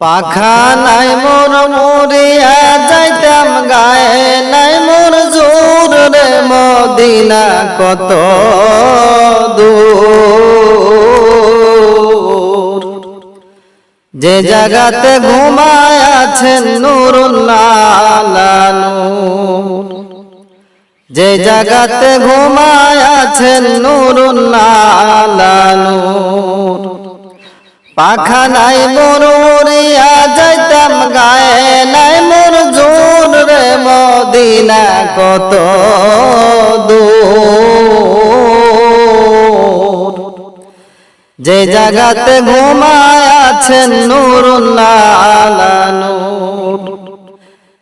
পাখা নাই মোর মরিয়া, যাইতাম গায়ে নাই মোর জোর রে মদিনা, কত দূর। যে জাগাতে ঘুমায় আছেন নুরুল্লাহ যে জাগাতে ঘুমায় আছেন নুরুল্লাহ পাখা নাই মোর উড়িয়া যাইতাম গায়ে নাই মোর জোর রে মদিনা, কত দূর। যে জাগাতে ঘুমায় আছেন নুরুল্লাহ নূর।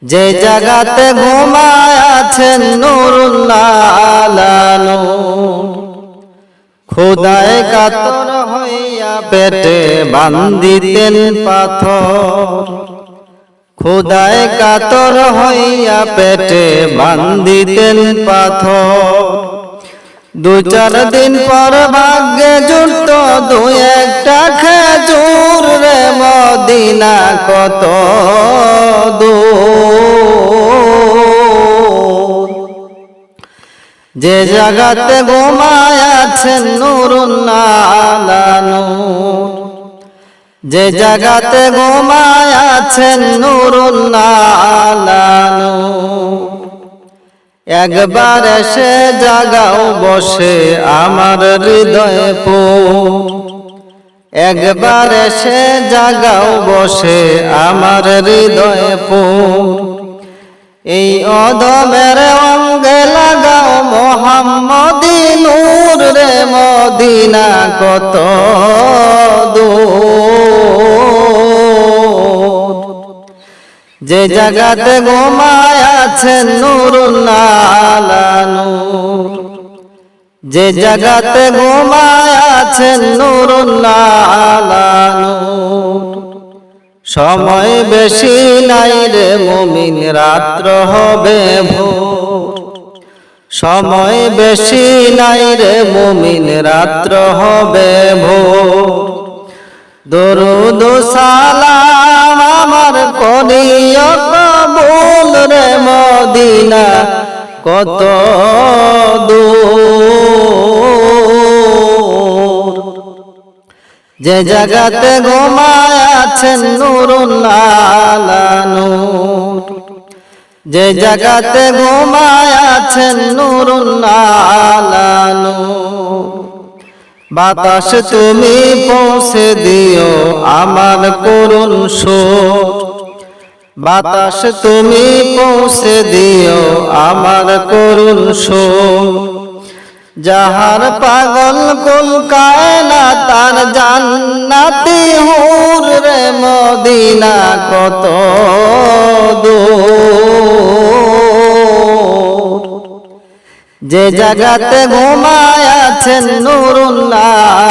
যে জাগাতে ঘুমায় আছেন নুরুল্লাহ নূর। খোদায় কাতর হইয়া পেটে বান্দিতেন পাথর। খোদায় কাতর হইয়া পেটে বান্দিতেন পাথর। দু চার দিন পর ভাগ্যে জুটত দু একটা খেজুর রে মদিনা কত যে জাগাতে ঘুমায় আছেন নুরুল্লাহ যে জাগাতে ঘুমায় আছেন নুরুল্লাহ একবার এসে জাগাও বসে আমার হৃদয়ে পো একবার এসে জাগাও বসে আমার হৃদয়ে পো এই অদমের অঙ্গে লাগাও মোহাম্মদি নূর রে মদিনা কত যে জাগাতে ঘুমায় আছেন নুরুল্লাহ নূর। যে জাগাতে ঘুমায় আছেন নুরুল্লাহ নূর। সময় বেশি নাই রে মুমিন, রাত্র হবে ভোর। সময় বেশি নাই রে মুমিন, রাত্র হবে ভোর। দরুদ সালাম আমার করিও কবুল রে মদিনা, কত দূর। যে জাগাতে ঘুমায় আছেন নুরুল্লাহ নূর। যে জাগাতে ঘুমায় আছেন নুরুল্লাহ নূর বাতাস তুমি পৌঁছে দিও আমার করুন শোক বাতাস তুমি পৌঁছে দিও আমার করুন সুর। যাহার পাগল কুল কায়না তার জান্নাতি হুর রে মদিনা কত দূর। যে জাগাতে ঘুমায় আছেন নুরুল্লাহ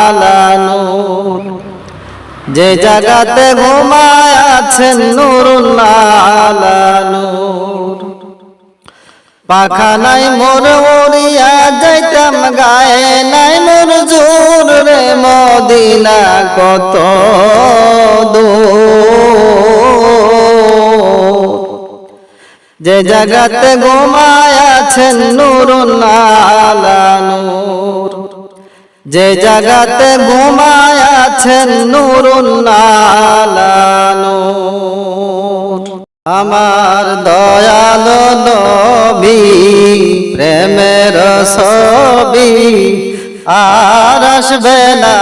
নূর। যে জাগাতে ঘুমায় আছেন নুরুল্লাহ নূর। পাখা নাই মোর মদিনা কত যে জাগাতে ঘুমায় নুরুল্লাহ নূর যে জাগাতে ঘুমায় নুরুল্লাহ নূর আমার দয়াল নবী, প্রেমের ছবি আর আসবে না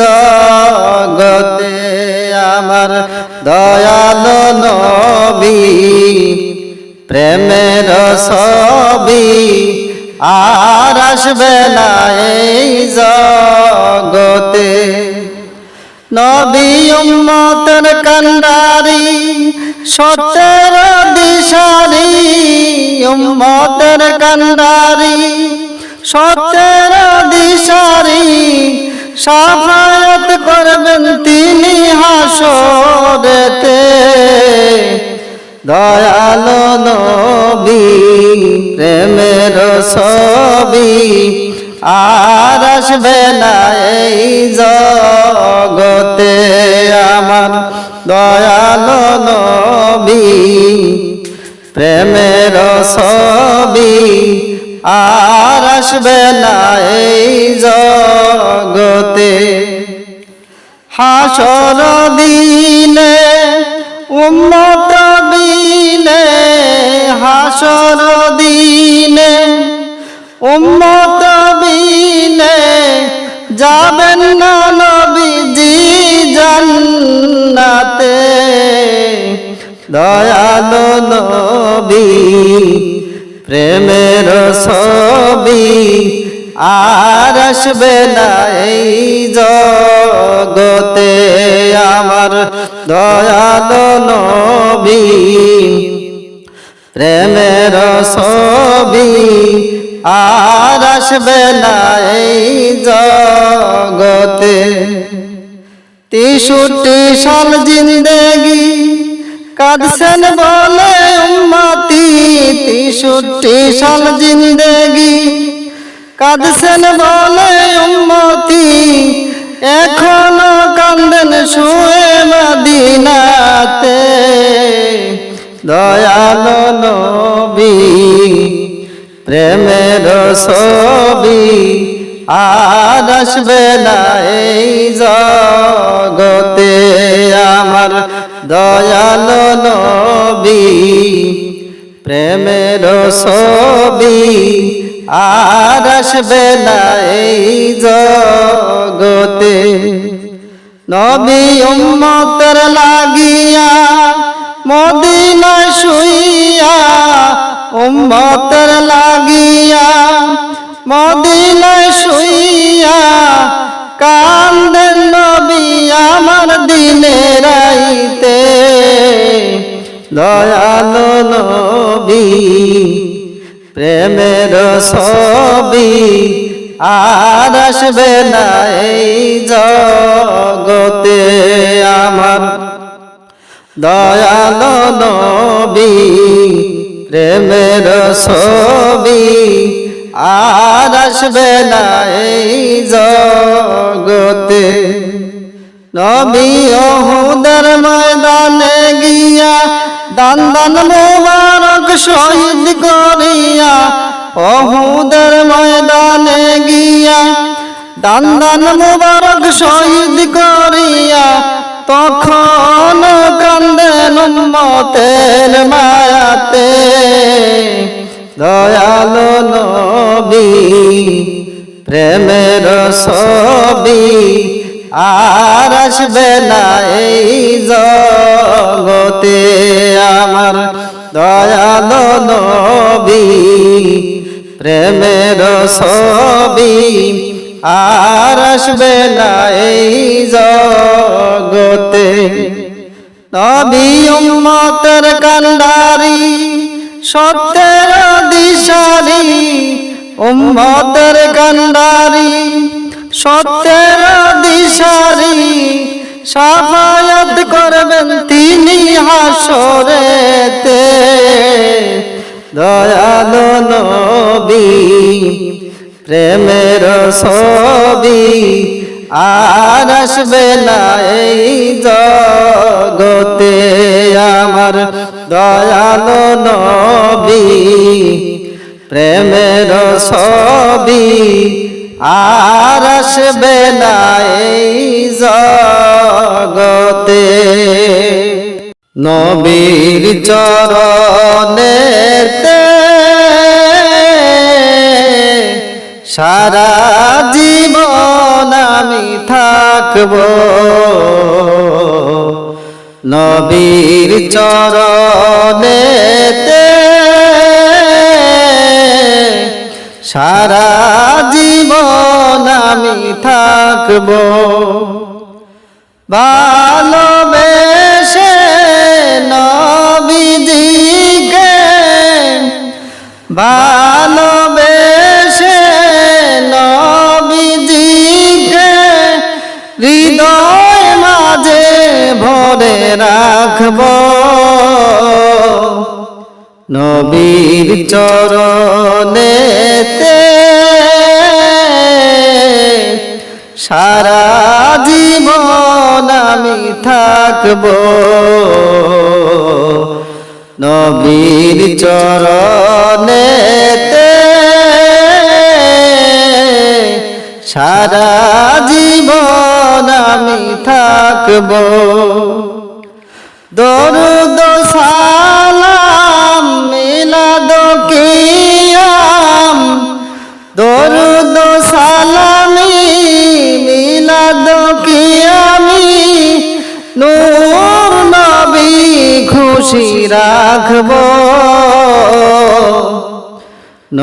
জগতে আমার দয়ালো নবী, প্রেমের ছবি। আর আসবে জগতে নবী উম্মতের কান্ডারি, সত্যের দিশারি, উম্মতের কান্ডারি। সত্যের দিশারি, সাফায়াত করবেন তিনি হাসরেতে। দয়ালো নবী, প্রেমের ছবি, আর আসবে না এই জগতে আমার। দয়ালো নবী, প্রেমের ছবি আর আসবে না এই জগতে। হাসর দিনে, উম্মত বিনে হাসর দিনে, উম্মত বিনে যাবেন না নবীজি জান্নাতে। দয়ালো নবী। প্রেমের ছবি আর আসবে না এই জগতে আমার দয়াল নবী। প্রেমের ছবি আর আসবে না এই জগতে। তেষট্টি সাল জিন্দেগি কাঁদছেন বলে উম্মতি তেষট্টি সাল জিন্দেগি। কাঁদছেন বলে উম্মতি, এখনও কান্দেন শুয়ে মদিনাতে। দয়ালো নবী, প্রেমের ছবি। আর আসবে না এই জগতে আমার দয়ালো নবী, প্রেমের ছবি। আর আসবে না এই জগতে নবী উম্মতের লাগিয়া মদিনায় শুইয়া উম্মতের লাগিয়া মদিনায় শুইয়া কান্দেন নবী আমার দিনে রাইতে। দয়ালো নবী, প্রেমের ছবি আর আসবে না এই জগতে আমার। দয়ালো নবী, প্রেমের ছবি আর আসবে না এই জগতে। নবী অহুদের ময়দানে গিয়া দান দান মোবারক শহীদ করিয়া অহুদের ময়দানে গিয়া দান দান মোবারক শহীদ করিয়া তখন কান্দেন উম্মতের মায়াতে। নবী প্রেমের ছবি আর আসবে না এই জগতে আমার দয়ালো নবী। প্রেমের ছবি আর আসবে না এই জগতে। নবী উম্মতের কান্ডারি, সত্যের দিশারি উম্মতের কান্ডারি, সত্যের দিশারি, সাফায়াত করবেন তিনি হাসরেতে। দয়ালো নবী, প্রেমের ছবি, আর আসবে না জগতে। আমার দয়ালো নবী প্রেমের ছবি আর আসবে না এই জগতে। নবীর চরণেতে সারা জীবন আমি থাকব। নবীর চরণেতে সারা জীবন আমি থাকব। ভালোবেসে নবীজিকে ভালোবেসে নবীজিকে হৃদয় মাঝে ভরে রাখব। নবীর চরণেতে চরণেতে সারা জীবন আমি থাকব। দরুদ সালাম, মিলাদ কিয়াম। দরুদ সালামি, মিলাদ কিয়ামি। নূর নবী খুশি রাখব।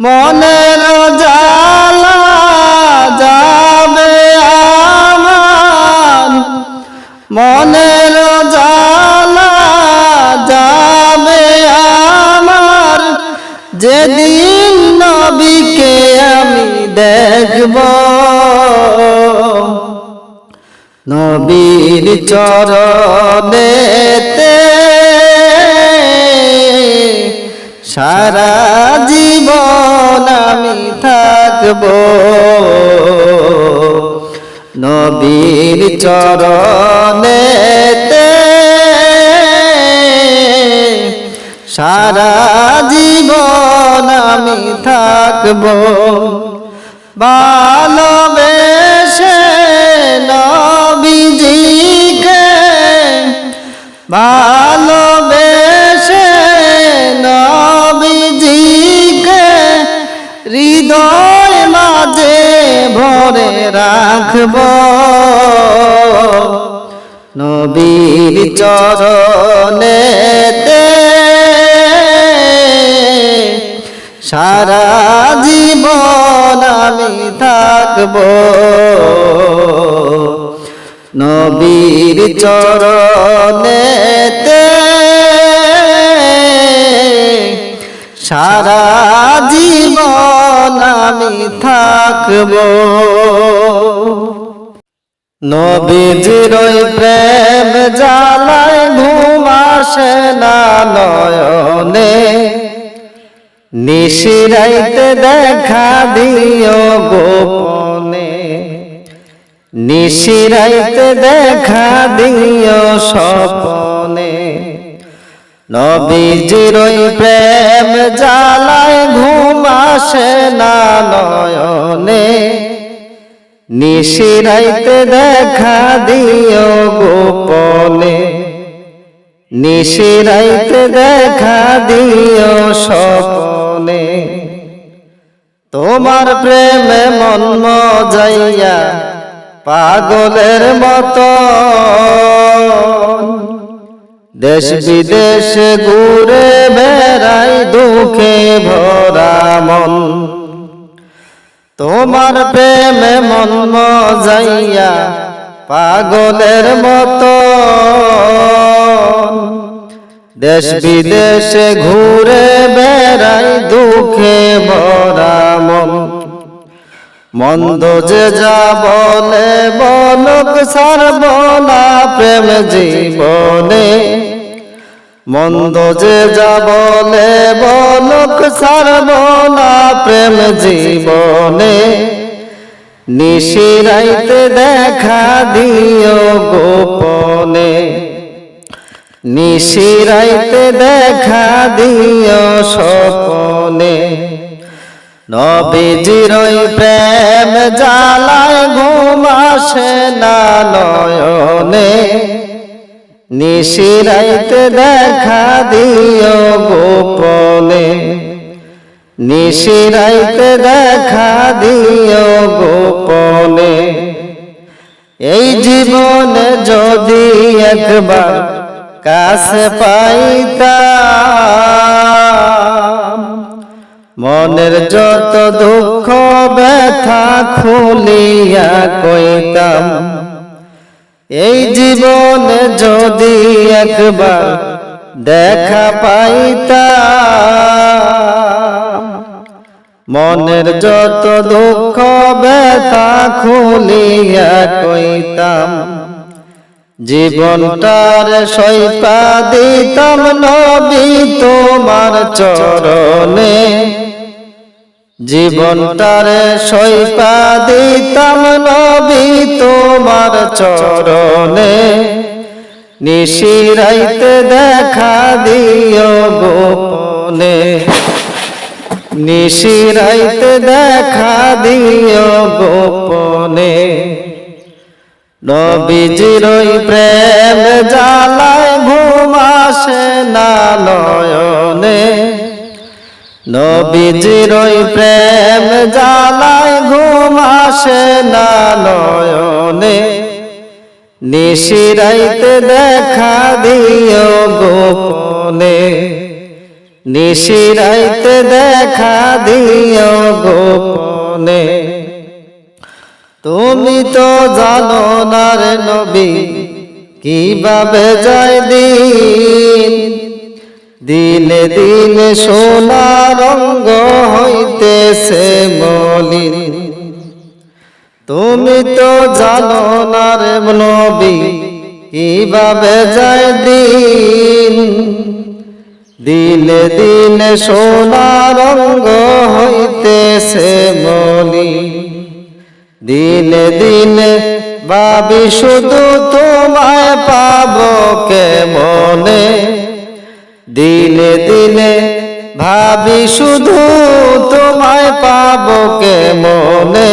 মনের জালা নবীর চরণেতে চরণেতে সারা জীবন আমি থাকব। নবীর চরণেতে সারা জীবন আমি থাকব। নবীজির প্রেম না নয়নে নিশিরাইতে দেখা দিও গোপনে। নিশিরাইতে দেখা দিও স্বপনে। নবীজির প্রেম জ্বালায় ঘুম আসে না নয়নে। নিশিরাইতে দেখা দিও গোপনে। নিশিরাইতে দেখা দিও স্বপনে। তোমার প্রেমে মন যাইয়া পাগলের মতো। দেশ বিদেশ ঘুরে বেড়াই দুঃখে ভরা মন। তোমার প্রেমে মন যাইয়া পাগলের মতো। দেশ বিদেশে ঘুরে বেড়াই দুঃখে ভরা মন। মন্দ যে যা বলে, বলক সারবনা প্রেম জীবনে। মন্দ যে যা বলে, বলক সারবনা প্রেম জীবনে। নিশিরাইতে দেখা দিও গোপনে। নিশিরাইতে দেখা দিও স্বপনে। নবীজির প্রেম জ্বালায় ঘুমাসে না নয়নে। নিশিরাইতে দেখা দিও গোপনে। নিশিরাইতে দেখা দিও গোপনে। এই জীবনে যদি একবার কাছে পাইতাম, মনের যত দুঃখ ব্যথা খুলিয়া কইতাম, এই জীবনে যদি একবার দেখা পাইতাম। মনের যত দুঃখ, ব্যথা খুলিয়া কইতাম, জীবনটার সৈপা দিতাম নবী তোমার চরণে। জীবনটার সৈপা দিতাম নবী তোমার চরণে। নিশিরাইতে দেখা দিও গোপনে। নিশিরাইতে দেখা দিও গোপনে। নবীজির প্রেম জ্বালায় ঘুমাসে না নয়নে। নবীজির ওই প্রেম জ্বালায় ঘুমাসে না নয়নে। নিশিরাইতে দেখা দিও গোপনে। নিশিরাইতে দেখা দিও গোপনে। তুমি তো জানো না রে নবী, কীভাবে যায় দিন? দিনে দিনে সোনা রঙ্গ হইতেছে মলিন। তুমি তো জানো না নবী, কীভাবে যায় দিন? দিনে দিনে সোনা রঙ্গ হইতেছে মলিন দিনে দিনে ভাবি, শুধু তোমায় পাব কে মনে দিনে দিনে ভাবি, শুধু তোমায় পাব কে মনে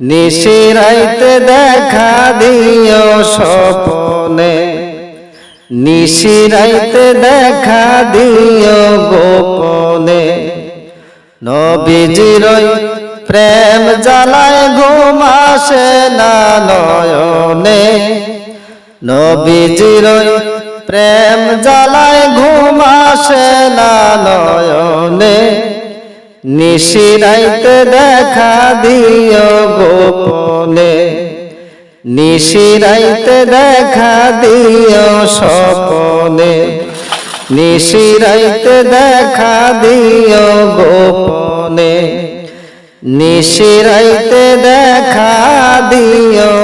নিশিরাইতে দেখা দিও স্বপনে। নিশিরাইতে দেখা দিও গোপনে। নবীজিরই প্রেম জ্বালায় ঘুমাসে না নয়নে। নবীজিরই প্রেম জ্বালায় ঘুমাসে না নয়নে। নিশিরাইতে দেখা দিও গোপনে। নিশিরাইতে দেখা দিও স্বপনে। নিশিরাইতে দেখা দিও গোপনে। নিশিরাইতে দেখা দিও